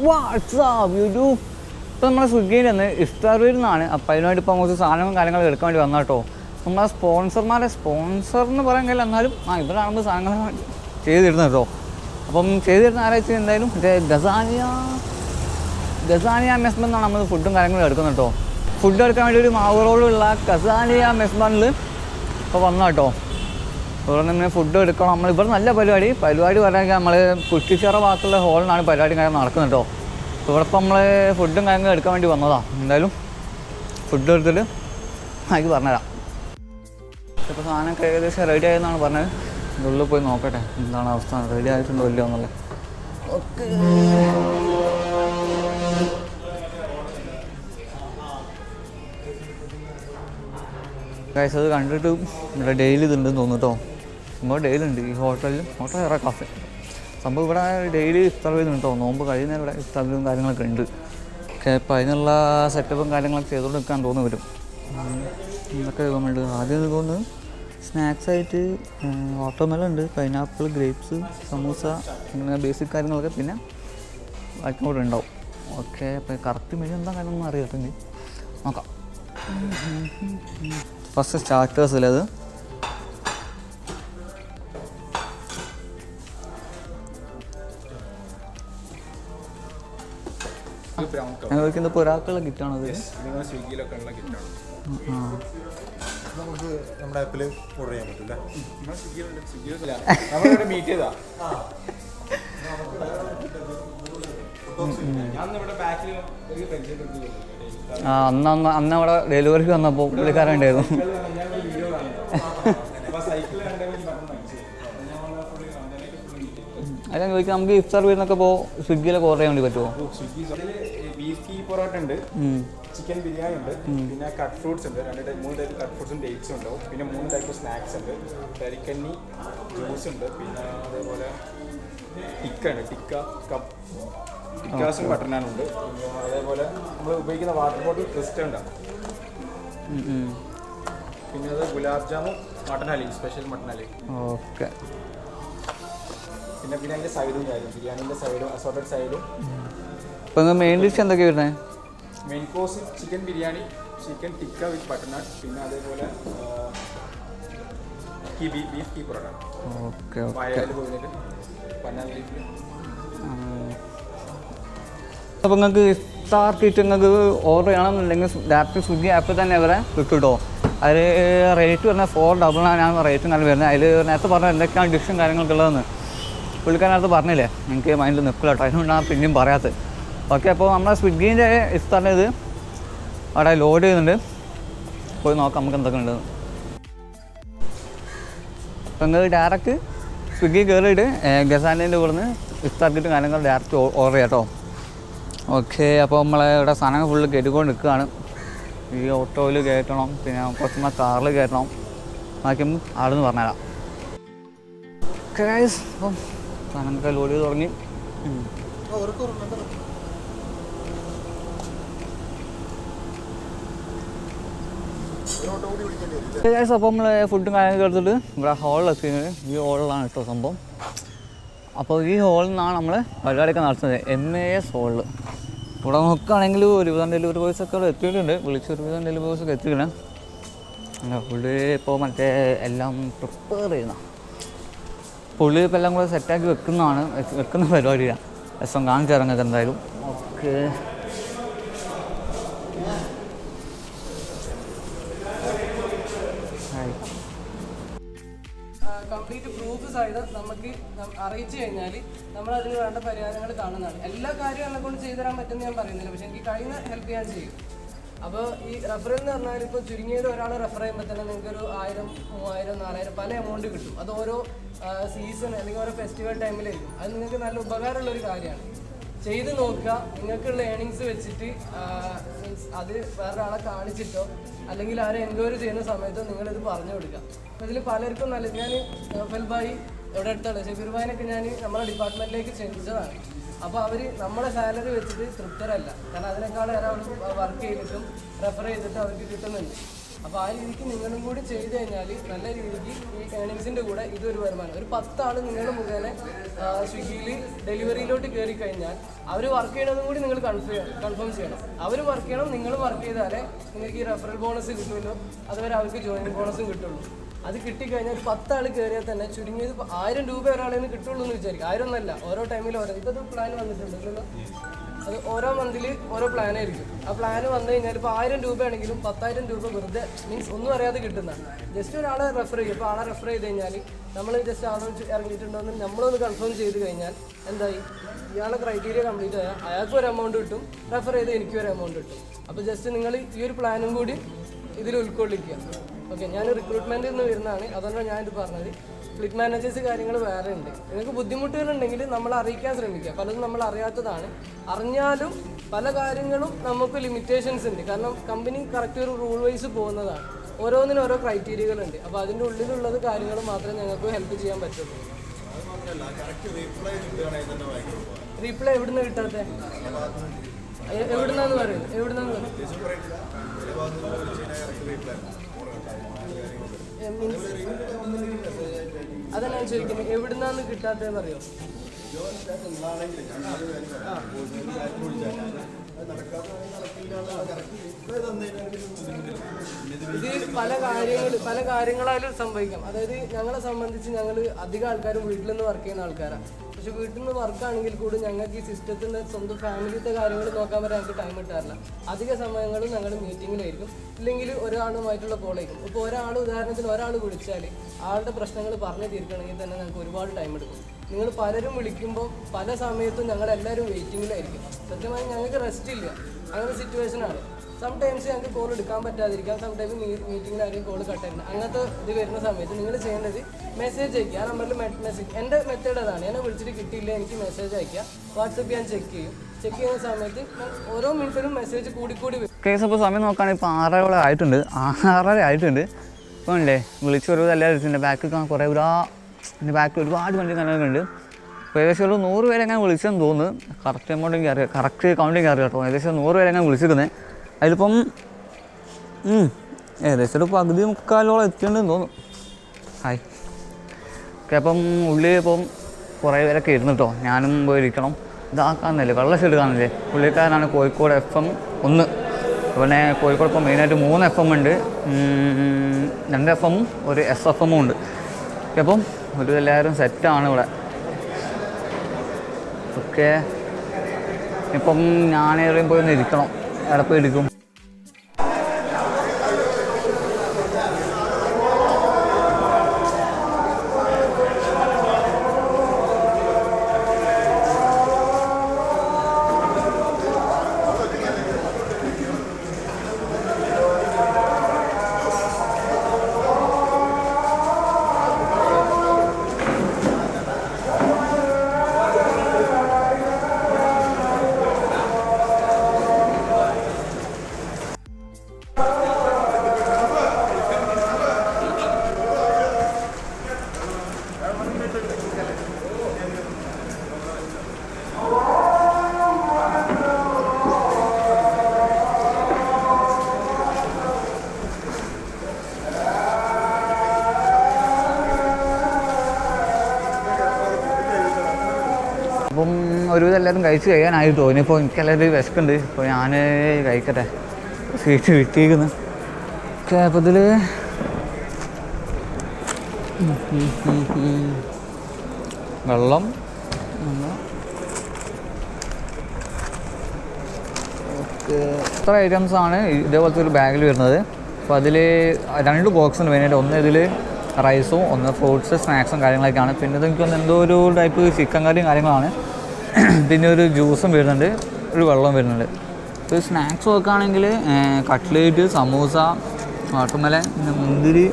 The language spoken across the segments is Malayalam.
വാട്സാപ്പ് യൂട്യൂബ് ഇപ്പോൾ നമ്മളെ സ്വിഗ്ഗിയിൽ നിന്ന് ഇഫ്താറിൽ നിന്നാണ് അപ്പോൾ അതിനുവേണ്ടി ഇപ്പോൾ കുറച്ച് സാധനങ്ങളും കാര്യങ്ങളും എടുക്കാൻ വേണ്ടി വന്ന കേട്ടോ നമ്മളെ സ്പോൺസർമാരെ സ്പോൺസർ എന്ന് പറയാൻ കഴിയില്ല എന്നാലും ആ ഇവരാണ് സാധനങ്ങൾ ചെയ്തിരുന്നത് കേട്ടോ അപ്പം ചെയ്തിരുന്ന ആരാഴ്ച എന്തായാലും മറ്റേ ഗസാനിയ ഗസാനിയ മെസ്ബന്നാണ് നമ്മൾ ഫുഡും കാര്യങ്ങളും എടുക്കുന്നത് കേട്ടോ ഫുഡ് എടുക്കാൻ വേണ്ടി ഒരു മാവൂറോടുള്ള ഗസാനിയ മെസ്മനിൽ ഇപ്പോൾ വന്ന കേട്ടോ ഇവിടെ തന്നെ ഫുഡ് എടുക്കണം. നമ്മൾ ഇവിടെ നല്ല പരിപാടി. പരിപാടി പറയാമെങ്കിൽ നമ്മൾ കുറ്റിച്ചിറ ഭാഗത്തുള്ള ഹോളിലാണ് പരിപാടി കാര്യം നടക്കുന്നത് കേട്ടോ ഇവിടെ ഇപ്പം നമ്മൾ ഫുഡും കാര്യങ്ങളും എടുക്കാൻ വേണ്ടി വന്നതാണ് എന്തായാലും ഫുഡ് എടുത്തിട്ട് എനിക്ക് പറഞ്ഞുതരാം. ഇപ്പോൾ സാധനമൊക്കെ ഏകദേശം റെഡി ആയെന്നാണ് പറഞ്ഞത്. ഉള്ളിൽ പോയി നോക്കട്ടെ. എന്താണ് അവസ്ഥ? റെഡി ആയിട്ടുണ്ടോ ഇല്ലയോ എന്നുള്ളത്. ഓക്കെ. കണ്ടിട്ട് ഇവിടെ ഡെയിലി ഇതുണ്ടെന്ന് തോന്നുന്നു കേട്ടോ സംഭവം ഡെയിലി ഉണ്ട് ഈ ഹോട്ടലിലും ഹോട്ടൽ വേറെ കാഫെ സംഭവം ഇവിടെ ഡെയിലി ഇഫ്താർ ചെയ്യുന്നുണ്ട് കേട്ടോ നോമ്പ് കഴിയുന്ന ഇവിടെ ഇഫ്താറിലും കാര്യങ്ങളൊക്കെ ഉണ്ട് ഓക്കെ അപ്പോൾ അതിനുള്ള സെറ്റപ്പും കാര്യങ്ങളൊക്കെ ചെയ്തുകൊണ്ട് നിൽക്കാൻ തോന്നുന്നു വരും എന്തൊക്കെ ഉണ്ട് ആദ്യം തോന്നുന്നത് തോന്നുന്നു സ്നാക്സ് ആയിട്ട് വാട്ടർമെലൺ ഉണ്ട് പൈനാപ്പിൾ ഗ്രേപ്സ് സമൂസ അങ്ങനെ ബേസിക് കാര്യങ്ങളൊക്കെ. പിന്നെ ബാക്കി കൂടെ ഉണ്ടാവും ഓക്കെ അപ്പോൾ കറക്റ്റ് മെനു എന്താ കാര്യമൊന്നും അറിയാത്തത് നോക്കാം. ഫസ്റ്റ് സ്റ്റാർട്ടേഴ്സിലത് ചോദിക്കുന്നത് ഇപ്പോൾ ഒരാൾക്കുള്ള കിറ്റാണത്. നിങ്ങൾ സ്വിഗ്ഗിയിലൊക്കെ ഉള്ള ആ. നമുക്ക് നമ്മുടെ ആപ്പിൽ ഓർഡർ ചെയ്യാൻ പറ്റില്ല? മീറ്റ് ചെയ്താ. ഞാൻ ഇവിടെ ബാക്കിൽ ഒരു പരിചയപ്പെടുത്തി ആ അന്ന് അന്ന് അന്ന് അവിടെ ഡെലിവറിക്ക് വന്നപ്പോൾ പുള്ളിക്കാരൻ അല്ല ചോദിക്കാം നമുക്ക് ഇഫ്താർ വീടിനൊക്കെ ഇപ്പോൾ സ്വിഗ്ഗിയിലൊക്കെ ഓർഡർ ചെയ്യാൻ വേണ്ടി പറ്റുമോ ബീഫ് പൊറോട്ട ഉണ്ട് ചിക്കൻ ബിരിയാണി ഉണ്ട് പിന്നെ കട്ട് ഫ്രൂട്ട്സ് ഉണ്ട് രണ്ട് ടൈപ്പ് മൂന്ന് ടൈപ്പ് കട്ട് ഫ്രൂട്ട്സും ഡേറ്റ്സും ഉണ്ടാവും. പിന്നെ മൂന്ന് ടൈപ്പ് സ്നാക്സ് ഉണ്ട്. കരിക്കന്നി ജ്യൂസ് ഉണ്ട് പിന്നെ അതേപോലെ ടിക്ക ഉണ്ട് ടിക്ക കപ്പ് ടിക്കാസും ബട്ടർ നാനും അതേപോലെ നമ്മൾ ഉപയോഗിക്കുന്ന വാട്ടർ ബോട്ടിൽ ക്രിസ്റ്റ ഉണ്ടാവും. പിന്നെ അത് gulab jamun mutton haleem special mutton haleem. Okay. പിന്നെ പിന്നെ അതിന്റെ സൈഡും കാര്യം ബിരിയാണിന്റെ സൈഡും അസോർട്ടഡ് സൈഡും അപ്പോൾ നിങ്ങൾ മെയിൻ ഡിഷ് എന്തൊക്കെയാണ് വരുന്നത് main course chicken biryani chicken tikka with butter naan പിന്നെ അതേപോലെ കിബി ബീഫ് കീ പൊറോട്ട. ഓക്കെ അപ്പോൾ നിങ്ങൾക്ക് ഇഫ്താർ കിറ്റ് നിങ്ങൾക്ക് ഓർഡർ ചെയ്യണം എന്നുണ്ടെങ്കിൽ ഡയറക്റ്റ് സ്വിഗ്ഗി ആപ്പിൽ തന്നെ അവരെ കിട്ടും കേട്ടോ അതിൽ റേറ്റ് വരുന്നത് ഫോർ ഡബിൾ ആണ് റേറ്റ് നല്ല വരുന്നത്. അതിൽ നേരത്തെ പറഞ്ഞ എന്തൊക്കെയാണ് ഡിഷും കാര്യങ്ങളൊക്കെ ഉള്ളതെന്ന്. പുള്ളിക്കാരനകത്ത് പറഞ്ഞില്ലേ? എനിക്ക് മൈൻഡിൽ നിൽക്കില്ല കേട്ടോ അതിനുകൊണ്ടാണ് പിന്നെയും പറയാത്തത്. ഓക്കെ അപ്പോൾ നമ്മുടെ സ്വിഗ്ഗീന്റെ ഇഫ്താറിന്റെ ഇത് അവിടെ ലോഡ് ചെയ്യുന്നുണ്ട്. പോയി നോക്കാം നമുക്ക് എന്തൊക്കെ ഉണ്ടെന്ന് അപ്പോൾ നിങ്ങൾ ഡയറക്റ്റ് സ്വിഗ്ഗി കയറിയിട്ട് ഗസാനിന്റെ കൂടെ നിന്ന് ഇഫ്താർ കാര്യങ്ങൾ ഡയറക്റ്റ് ഓർഡർ ചെയ്യാം കേട്ടോ ഓക്കെ അപ്പോൾ നമ്മളെ ഇവിടെ സാധനങ്ങൾ ഫുള്ള് കയറ്റിക്കൊണ്ട് നിൽക്കുകയാണ് ഈ ഓട്ടോയിൽ കയറ്റണം പിന്നെ കുറച്ചുമ്പോൾ കാറിൽ കയറ്റണം. ബാക്കി ആളെന്ന് പറഞ്ഞുതരാം. ഗൈസ് അപ്പം ലോഡ് ചെയ്ത് തുടങ്ങി. ഗൈസ് അപ്പോൾ നമ്മൾ ഫുഡും കാര്യങ്ങളൊക്കെ എടുത്തിട്ട് ഇവിടെ ഹോളിൽ എത്തിയത്. ഈ ഹോളിലാണ് കേട്ടോ സംഭവം. അപ്പോൾ ഈ ഹോളിൽ നിന്നാണ് നമ്മൾ പരിപാടിയൊക്കെ നടത്തുന്നത്. എം എ എസ് ഹോളിൽ ഇവിടെ നോക്കുകയാണെങ്കിൽ ഒരുവിധം ഡെലിവറി ബോയ്സ് ഒക്കെ അവിടെ എത്തിയിട്ടുണ്ട്. വിളിച്ച് ഒരുവിധം ഡെലിവറി ബോയ്സ് ഒക്കെ എത്തിക്കണം പുള്ളി ഇപ്പോൾ മറ്റേ എല്ലാം പ്രിപ്പയർ ചെയ്യുന്ന. പുള്ളി ഇപ്പോൾ എല്ലാം കൂടെ സെറ്റാക്കി വെക്കുന്നതാണ് വെക്കുന്ന പരിപാടിയാണ്. രസം കാണിച്ചിറങ്ങുക എന്തായാലും. ഓക്കെ. സഹിതം നമുക്ക് അറിയിച്ചു കഴിഞ്ഞാൽ നമ്മൾ അതിന് വേണ്ട പരിഹാരങ്ങൾ കാണുന്നതാണ്. എല്ലാ കാര്യവും എന്നെ കൊണ്ട് ചെയ്തു തരാൻ പറ്റുമെന്ന് ഞാൻ പറയുന്നില്ല. പക്ഷെ എനിക്ക് കഴിയുന്ന ഹെൽപ്പ് ചെയ്യാൻ ചെയ്യും. അപ്പോൾ ഈ റഫർ എന്ന് പറഞ്ഞാൽ ഇപ്പോൾ ചുരുങ്ങിയത് ഒരാൾ റെഫർ ചെയ്യുമ്പോൾ തന്നെ നിങ്ങൾക്ക് ഒരു ആയിരം മൂവായിരം നാലായിരം പല എമൗണ്ട് കിട്ടും. അത് ഓരോ സീസൺ അല്ലെങ്കിൽ ഓരോ ഫെസ്റ്റിവൽ ടൈമിലായിരിക്കും അത് നിങ്ങൾക്ക് നല്ല ഉപകാരമുള്ള ഒരു കാര്യമാണ്. ചെയ്ത് നോക്കുക. നിങ്ങൾക്കുള്ള ഏണിങ്സ് വെച്ചിട്ട് മീൻസ് അത് വേറൊരാളെ കാണിച്ചിട്ടോ അല്ലെങ്കിൽ ആരെ എൻക്വയറി ചെയ്യുന്ന സമയത്തോ നിങ്ങളിത് പറഞ്ഞു കൊടുക്കുക. ഇതിൽ പലർക്കും നല്ല ഞാൻ ഫെൽബായി എവിടെ അടുത്താണ് ഷെബീർ ഭായിനൊക്കെ ഞാൻ നമ്മുടെ ഡിപ്പാർട്ട്മെന്റിലേക്ക് ക്ഷണിച്ചതാണ്. അപ്പോൾ അവർ നമ്മുടെ സാലറി വെച്ചിട്ട് തൃപ്തരല്ല. കാരണം അതിനേക്കാൾ ഏറെ അവർ വർക്ക് ചെയ്തിട്ടും റെഫർ ചെയ്തിട്ടും അവർക്ക് കിട്ടുന്നുണ്ട്. അപ്പോൾ ആ രീതിക്ക് നിങ്ങളും കൂടി ചെയ്തു കഴിഞ്ഞാൽ നല്ല രീതിക്ക് ഈ ഏണിങ്സിന്റെ കൂടെ ഇതൊരു വരുമാനം. ഒരു പത്താൾ നിങ്ങളുടെ മുഖേന സ്വിഗ്ഗിയിൽ ഡെലിവറിയിലോട്ട് കയറി കഴിഞ്ഞാൽ അവർ വർക്ക് ചെയ്യണമെന്നും കൂടി നിങ്ങൾ കൺഫേം കൺഫേം ചെയ്യണം. അവർ വർക്ക് ചെയ്യണം നിങ്ങൾ വർക്ക് ചെയ്താലേ നിങ്ങൾക്ക് ഈ റെഫറൽ ബോണസ് കിട്ടുമല്ലോ. അതുവരെ അവർക്ക് ജോയിൻ ബോണസും കിട്ടുള്ളൂ. അത് കിട്ടിക്കഴിഞ്ഞാൽ ഒരു പത്താൾ കയറിയാൽ തന്നെ ചുരുങ്ങിയത് ആയിരം രൂപ ഒരാളെ നിന്ന് കിട്ടുള്ളൂ എന്ന് വിചാരിക്കും. ആയിരം ഒന്നല്ല ഓരോ ടൈമിലും ഓരോ ഇപ്പോൾ പ്ലാൻ വന്നിട്ടുണ്ടല്ലോ അത് ഓരോ മന്തിൽ ഓരോ പ്ലാൻ ആയിരിക്കും. ആ പ്ലാൻ വന്നു കഴിഞ്ഞാൽ ഇപ്പോൾ ആയിരം രൂപയാണെങ്കിലും പത്തായിരം രൂപ വെറുതെ മീൻസ് ഒന്നും അറിയാതെ കിട്ടുന്ന. ജസ്റ്റ് ഒരാളെ റെഫർ ചെയ്യും. ഇപ്പോൾ ആളെ റെഫർ ചെയ്ത് കഴിഞ്ഞാൽ നമ്മൾ ജസ്റ്റ് ആളെ ഇറങ്ങിയിട്ടുണ്ടോ എന്ന് നമ്മളൊന്ന് കൺഫേം ചെയ്ത് കഴിഞ്ഞാൽ എന്തായി? ഇയാളെ ക്രൈറ്റീരിയ കംപ്ലീറ്റ് ആയാൽ അയാൾക്ക് ഒരു എമൗണ്ട് കിട്ടും. റെഫർ ചെയ്ത് എനിക്ക് ഒരു എമൗണ്ട് കിട്ടും. അപ്പോൾ ജസ്റ്റ് നിങ്ങൾ ഈ ഒരു പ്ലാനും കൂടി ഇതിൽ ഉൾക്കൊള്ളിക്കുക. ഓക്കെ ഞാൻ റിക്രൂട്ട്മെന്റിൽ നിന്ന് വരുന്നതാണ്. അതുകൊണ്ടാണ് ഞാനിത് പറഞ്ഞത്. ഫ്ലിറ്റ് മാനേജേഴ്സ് കാര്യങ്ങൾ വേറെ ഉണ്ട്. നിങ്ങൾക്ക് ബുദ്ധിമുട്ടുകളുണ്ടെങ്കിൽ നമ്മൾ അറിയിക്കാൻ ശ്രമിക്കുക. പലതും നമ്മൾ അറിയാത്തതാണ്. അറിഞ്ഞാലും പല കാര്യങ്ങളും നമുക്ക് ലിമിറ്റേഷൻസ് ഉണ്ട്. കാരണം കമ്പനി കറക്റ്റ് ഒരു റൂൾ വൈസ് പോകുന്നതാണ്. ഓരോന്നിനും ഓരോ ക്രൈറ്റീരിയകളുണ്ട് അപ്പോൾ അതിന്റെ ഉള്ളിലുള്ളത് കാര്യങ്ങൾ മാത്രമേ ഞങ്ങൾക്ക് ഹെൽപ്പ് ചെയ്യാൻ പറ്റുള്ളൂ. റീപ്ലൈ എവിടുന്ന് കിട്ടാത്ത? എവിടുന്നാന്ന് പറയും? എവിടുന്നാന്ന് പറയും? മീൻസ് അതാണ് ഞാൻ ചോദിക്കുന്നത് എവിടുന്നാന്ന് കിട്ടാത്തതെന്ന് അറിയോ ഇത് പല കാര്യങ്ങൾ പല കാര്യങ്ങളായാലും സംഭവിക്കാം. അതായത് ഞങ്ങളെ സംബന്ധിച്ച് ഞങ്ങൾ അധികം ആൾക്കാരും വീട്ടിൽ നിന്ന് വർക്ക് ചെയ്യുന്ന ആൾക്കാരാണ് പക്ഷെ വീട്ടിൽ നിന്ന് വർക്കാണെങ്കിൽ കൂടി ഞങ്ങൾക്ക് ഈ സിസ്റ്റത്തിന്റെ സ്വന്തം ഫാമിലിത്തെ കാര്യങ്ങൾ നോക്കാൻ വരെ ഞങ്ങൾക്ക് ടൈം കിട്ടാറില്ല. അധിക സമയങ്ങളും ഞങ്ങൾ മീറ്റിങ്ങിലായിരിക്കും ഇല്ലെങ്കിൽ ഒരാളുമായിട്ടുള്ള കോളായിരിക്കും ഇപ്പോൾ ഒരാൾ ഉദാഹരണത്തിന് ഒരാൾ വിളിച്ചാൽ ആളുടെ പ്രശ്നങ്ങൾ പറഞ്ഞു തീർക്കണമെങ്കിൽ തന്നെ ഞങ്ങൾക്ക് ഒരുപാട് ടൈം എടുക്കും. നിങ്ങൾ പലരും വിളിക്കുമ്പോൾ പല സമയത്തും ഞങ്ങളെല്ലാവരും വെയിറ്റിങ്ങിലായിരിക്കും സത്യമായി ഞങ്ങൾക്ക് റെസ്റ്റ് ഇല്ല. അങ്ങനെ സിറ്റുവേഷനാണ് സം ടൈംസ് ഞങ്ങൾക്ക് കോൾ എടുക്കാൻ പറ്റാതിരിക്കാം. സം ടൈംസ് മീറ്റിംഗിൽ ആരെയും കോൾ കട്ടായിരുന്നു അങ്ങനത്തെ ഇത് വരുന്ന സമയത്ത് നിങ്ങൾ ചെയ്യേണ്ടത് മെസ്സേജ് അയക്കുക. ആ നമ്പറിൽ മെസ്സേജ് എന്റെ മെത്തേഡ് അതാണ്. എന്നെ വിളിച്ചിട്ട് കിട്ടിയില്ല. എനിക്ക് മെസ്സേജ് അയക്കുക. വാട്സപ്പ് ഞാൻ ചെക്ക് ചെയ്യും. ചെക്ക് ചെയ്യുന്ന സമയത്ത് ഓരോ മിനിറ്റിലും മെസ്സേജ് കൂടിക്കൂടി വരും. കേസ് ഇപ്പോൾ സമയം നോക്കുകയാണെങ്കിൽ ഇപ്പോൾ ആറര ആയിട്ടുണ്ട്. ആറര ആയിട്ടുണ്ട്. ഇപ്പോൾ ഉണ്ടേ വിളിച്ച് ഒരു എല്ലാവരും എന്റെ ബാക്കിൽ കുറേ ഒരാ എന്റെ ബാക്കിൽ ഒരുപാട് വണ്ടി നിലനിൽക്കുന്നുണ്ട്. ഇപ്പോൾ ഏകദേശം ഒരു നൂറ് പേരെങ്ങനെ വിളിച്ചെന്ന് തോന്നുന്നു. കറക്റ്റ് എമൗണ്ട് എനിക്ക് അറിയാം. കറക്റ്റ് കൗണ്ടിങ് അറിയാം കേട്ടോ. ഏകദേശം നൂറ് പേരെങ്ങനെ വിളിച്ചിരിക്കുന്നത് അതിലിപ്പം ഏകദേശം ഒരു പകുതി മുക്കാലോളം എത്തിയിട്ടുണ്ടെന്ന് തോന്നുന്നു. ഹായ്. ഓക്കെ അപ്പം ഉള്ളിൽ ഇപ്പം കുറേ പേരൊക്കെ ഇരുന്നു കേട്ടോ ഞാനും പോയി ഇരിക്കണം. ഇതാക്കാന്നില്ലേ വെള്ള കാണില്ലേ പുള്ളിക്കാരനാണ് കോഴിക്കോട് എഫ് എം ഒന്ന്. പിന്നെ കോഴിക്കോട് ഇപ്പം മെയിനായിട്ട് മൂന്ന് എഫ് എം ഉണ്ട്. രണ്ട് എഫ് എമ്മും ഒരു എസ് എഫ് എമ്മും ഉണ്ട്. അപ്പം ഒരു എല്ലാവരും സെറ്റാണ് ഇവിടെ. ഓക്കെ. ഇപ്പം ഞാനേറെയും പോയി ഒന്ന് ഇരിക്കണം. എവിടെ ഇരിക്കും. ഒരുവിധം എല്ലാവരും കഴിച്ച് കഴിയാനായിട്ടോ ഇനിയിപ്പോൾ എനിക്കെല്ലാവരും വിശക്കുണ്ട്. ഇപ്പോൾ ഞാൻ കഴിക്കട്ടെ. സീറ്റ് കിട്ടിയിരിക്കുന്നു ഓക്കെ അപ്പോൾ ഇതിൽ വെള്ളം ഇത്ര ഐറ്റംസ് ആണ് ഇതേപോലത്തെ ഒരു ബാഗിൽ വരുന്നത്. അപ്പോൾ അതിൽ രണ്ട് ബോക്സ് ഉണ്ട് മെയിനായിട്ട്. ഒന്ന് ഇതിൽ റൈസും ഒന്ന് ഫ്രൂട്ട്സ് സ്നാക്സും കാര്യങ്ങളൊക്കെയാണ്. പിന്നെ ഇത് എനിക്ക് എന്തോ ഒരു ടൈപ്പ് ചിക്കൻ കറിയും കാര്യങ്ങളാണ്. പിന്നെ ഒരു ജ്യൂസും വരുന്നുണ്ട് ഒരു വെള്ളവും വരുന്നുണ്ട്. ഇപ്പോൾ സ്നാക്സ് നോക്കുകയാണെങ്കിൽ കട്ട്ലേറ്റ് സമൂസ വാട്ടർമെലൻ പിന്നെ മുന്തിരി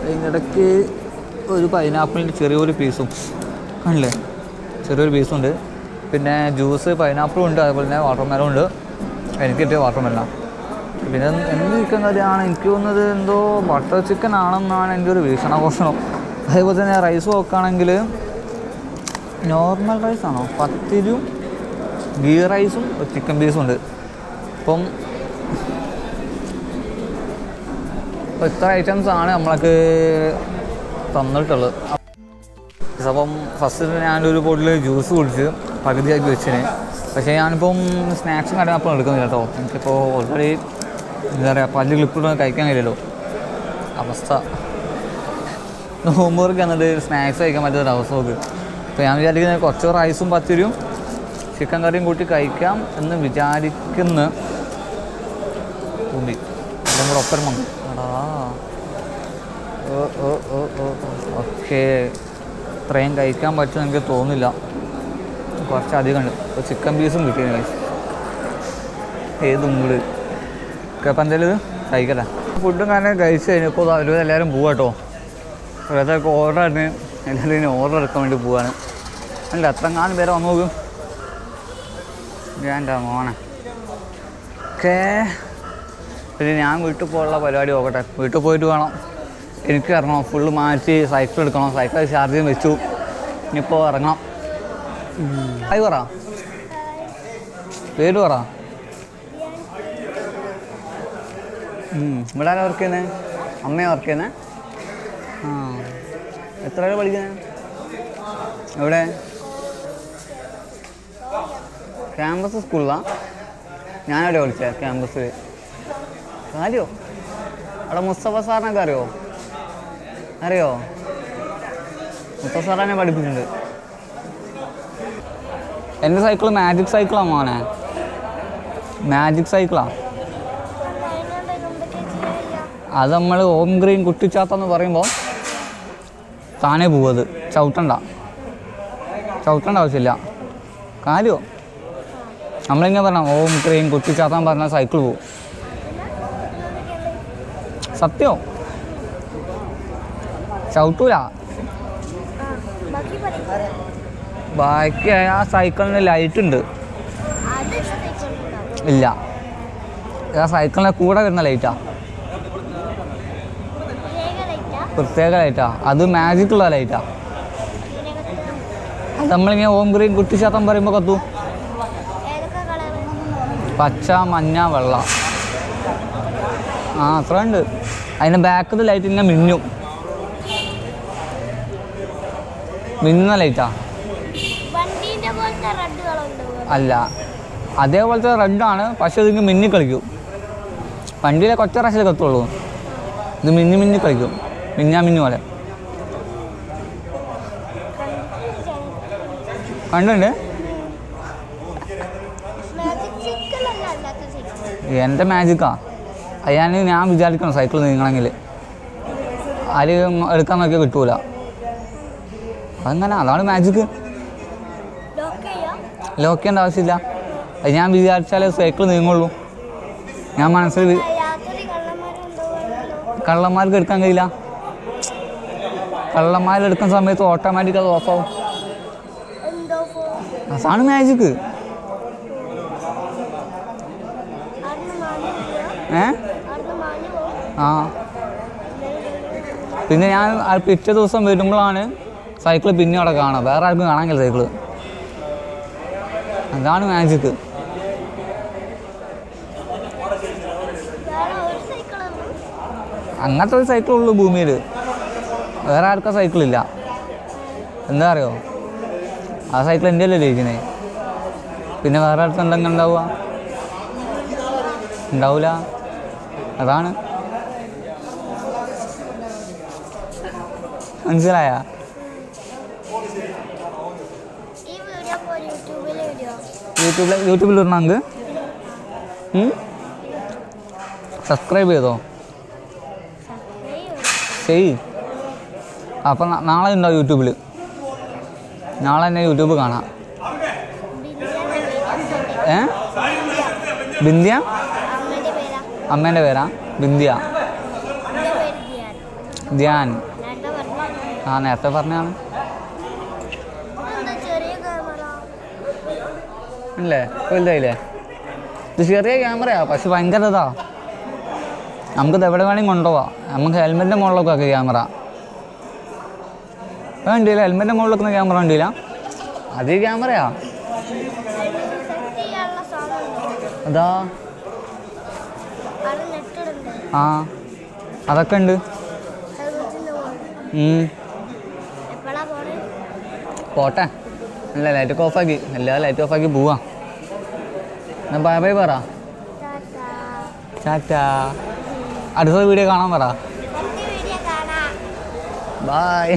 അതിന്റെ ഇടയ്ക്ക് ഒരു പൈനാപ്പിളിന്റെ ചെറിയൊരു പീസും കണ്ടില്ലേ? ചെറിയൊരു പീസുണ്ട് പിന്നെ ജ്യൂസ് പൈനാപ്പിളും ഉണ്ട് അതുപോലെ തന്നെ വാട്ടർമെലും ഉണ്ട്. എനിക്ക് കിട്ടിയ വാട്ടർമെലാണ് പിന്നെ എന്ത് ചിക്കൻ കറിയാണ് എനിക്ക് തോന്നുന്നത് എന്തോ ബട്ടർ ചിക്കൻ ആണെന്നാണ് എന്റെ ഒരു വീക്ഷണഘോഷണം അതേപോലെ തന്നെ റൈസ് നോക്കുകയാണെങ്കിൽ നോർമൽ റൈസാണോ? പത്തിരും ഗീ റൈസും ചിക്കൻ പീസും ഉണ്ട്. അപ്പം ഇത്ര ഐറ്റംസ് ആണ് നമ്മൾക്ക് തന്നിട്ടുള്ളത്. അപ്പം ഫസ്റ്റ് ഞാനൊരു ബോട്ടിൽ ജ്യൂസ് കുടിച്ച് പകുതിയാക്കി വെച്ചിന്. പക്ഷേ ഞാനിപ്പം സ്നാക്സും കാര്യങ്ങളും അപ്പം എടുക്കുന്നില്ല കേട്ടോ. എനിക്കിപ്പോൾ ഓൾറെഡി എന്താ പറയുക പല്ല് ക്ലിപ്പിട്ട് കഴിക്കാൻ കഴിയില്ലല്ലോ. അവസ്ഥ. നോമ്പൂർക്ക് എന്നിട്ട് സ്നാക്സ് കഴിക്കാൻ പറ്റാത്തൊരു അവസ്ഥ നോക്ക്. അപ്പോൾ ഞാൻ വിചാരിക്കുന്നത് കുറച്ച് റൈസും പത്തിരിയും ചിക്കൻ കറിയും കൂട്ടി കഴിക്കാം എന്ന് വിചാരിക്കുന്ന തുമ്പി എല്ലാം കൂടെ ഒപ്പരം എടാ. ഓ ഓക്കെ. ഇത്രയും കഴിക്കാൻ പറ്റും എനിക്ക് തോന്നില്ല കുറച്ചധികം ഉണ്ട്. ഇപ്പോൾ ചിക്കൻ പീസും കിട്ടിയത് കഴിച്ചു ഏതും അപ്പം എന്തായാലും ഇത് കഴിക്കട്ടെ. ഫുഡും കാരണം കഴിച്ച് കഴിഞ്ഞപ്പോൾ അവർ എല്ലാവരും പോവാട്ടോ ഓർഡർ ആയിരുന്നു. എല്ലാവരും ഓർഡർ എടുക്കാൻ വേണ്ടി പോവാണ്. അല്ല എത്ര കാണും പേരെ വന്നു നോക്കും. ഞാൻ മോനെ. ഓക്കേ പിന്നെ ഞാൻ വീട്ടിൽ പോകാനുള്ള പരിപാടി നോക്കട്ടെ. വീട്ടിൽ പോയിട്ട് വേണം. എനിക്ക് ഇറങ്ങണം ഫുള്ള് മാറ്റി സൈക്കിൾ എടുക്കണം. സൈക്കിൾ ചാർജ് വെച്ചു. ഇനിയിപ്പോൾ ഇറങ്ങണം ഐ പറ. പേര് പറ. ഇവിടെ ആരാ വർക്ക് ചെയ്യുന്നത് അമ്മയാണ് വർക്ക് ചെയ്യുന്നത് ആ. എത്ര പേര് പഠിക്കുന്നത് എവിടെ? ക്യാമ്പസ് സ്കൂളിലാണ് ഞാനവിടെ വിളിച്ചത് ക്യാമ്പസിൽ കാര്യോ? അവിടെ മുസ്തഫ സാറിനൊക്കെ അറിയോ? അറിയോ? മുസ്തഫ സാറിനെ പഠിപ്പിച്ചിട്ടുണ്ട്. എന്റെ സൈക്കിൾ മാജിക് സൈക്കിളാണ് മോനെ. മാജിക് സൈക്കിളാണ് അത് നമ്മൾ ഓം ഗ്രീൻ കുട്ടിച്ചാത്തെന്ന് പറയുമ്പോൾ താനേ പോവത് ചവിട്ടണ്ട. ചവിട്ടേണ്ട ആവശ്യമില്ല. കാര്യമോ നമ്മളിങ്ങനെ പറഞ്ഞ ഓം ഗ്രീൻ കുത്തിച്ചാത്താൻ പറഞ്ഞാൽ സൈക്കിൾ പോവും. സത്യോ. ചവിട്ടൂല. ബാക്കി ആ സൈക്കിളിന് ലൈറ്റ് ഉണ്ട്. ഇല്ല. ആ സൈക്കിളിന്റെ കൂടെ വരുന്ന ലൈറ്റാ പ്രത്യേക ലൈറ്റാ അത് മാജിക്കുള്ള ലൈറ്റാ നമ്മളിങ്ങനെ ഓം ഗ്രീൻ കുട്ടിച്ചാത്തം പറയുമ്പോൾ കത്തു. പച്ച മഞ്ഞ വെള്ള. ആ അത്ര ഉണ്ട് അതിന്റെ ബാക്കത്തെ ലൈറ്റ് ഇങ്ങനെ മിന്നും. മിന്നുന്ന ലൈറ്റാ അല്ല. അതേപോലത്തെ റെഡാണ് പക്ഷെ ഇതിങ്ങ് മിന്നി കളിക്കും. വണ്ടിയിലെ കൊച്ച പ്രാവശ്യം കത്തുള്ളൂ ഇത് മിന്നി മിന്നി കളിക്കും. മിന്നാ മിന്നു പോലെ. കണ്ടുണ്ട് മാജിക് സൈക്കിളല്ല അല്ലാത്ത സൈക്കിൾ എന്റെ മാജിക്കാ അത് ഞാൻ ഞാൻ വിചാരിക്കണം സൈക്കിൾ നീങ്ങണമെങ്കിൽ അതിൽ എടുക്കാൻ നോക്കിയാൽ കിട്ടൂല. അതങ്ങനെ അതാണ് മാജിക്ക് ലോക്ക് ചെയ്യേണ്ട ആവശ്യമില്ല. അത് ഞാൻ വിചാരിച്ചാലേ സൈക്കിൾ നീങ്ങുള്ളൂ. ഞാൻ മനസ്സിൽ കള്ളന്മാർക്ക് എടുക്കാൻ കഴിയില്ല. കള്ളന്മാർ എടുക്കുന്ന സമയത്ത് ഓട്ടോമാറ്റിക് അത് ഓഫാവും അതാണ് മാജിക്ക് അവിടുന്ന് മാഞ്ഞു പോവാ ഏ? ആ. പിന്നെ ഞാൻ പിറ്റേ ദിവസം വരുമ്പോഴാണ് സൈക്കിൾ പിന്നെ അവിടെ കാണാം. വേറെ ആർക്കും കാണാനില്ല സൈക്കിൾ അതാണ് സൈക്കിളൊന്നും അങ്ങനത്തെ ഒരു സൈക്കിൾ ഉള്ളൂ ഭൂമിയിൽ. വേറെ ആർക്കും സൈക്കിളില്ല എന്താ അറിയോ? ആ സൈക്കിൾ എന്റെ അല്ലേ ഇരിക്കുന്നത് പിന്നെ വേറെ ആർക്കും എന്തെങ്കിലും ഉണ്ടാവുക? ഉണ്ടാവില്ല അതാണ്. മനസ്സിലായ? യൂട്യൂബിൽ യൂട്യൂബിൽ ഇടണമെങ്കിൽ സബ്സ്ക്രൈബ് ചെയ്തോ? ചെയ് അപ്പം നാളെ ഉണ്ടോ യൂട്യൂബിൽ നാളെ തന്നെ യൂട്യൂബ് കാണാം. ഏ? ബിന്ദിയ? അമ്മേന്റെ പേരാ? ബിന്ദിയ ധ്യാൻ. ആ നേരത്തെ പറഞ്ഞാണ് അല്ലേ വലുതായില്ലേ? ഇത് ചെറിയ ക്യാമറയാ പക്ഷെ ഭയങ്കര ഇതാ. നമുക്കിത് എവിടെ വേണമെങ്കിൽ കൊണ്ടുപോവാം. നമുക്ക് ഹെൽമെറ്റിന്റെ മുകളിലൊക്കെ ആക്കി ക്യാമറ. വേണ്ടിയില്ല ഹെൽമെറ്റിന്റെ മുകളിൽ വെക്കുന്ന ക്യാമറ വേണ്ടിയില്ല അത് ക്യാമറയാ. അതാ. ആ അതൊക്കെ ഉണ്ട്. പോട്ടെ. അല്ല ലൈറ്റൊക്കെ ഓഫാക്കി എല്ലാ ലൈറ്റ് ഓഫാക്കി പോവാ. ഞാൻ ബൈ ബൈ പറ. ചാറ്റാ അടുത്ത വീഡിയോ കാണാൻ പറ. ബായ്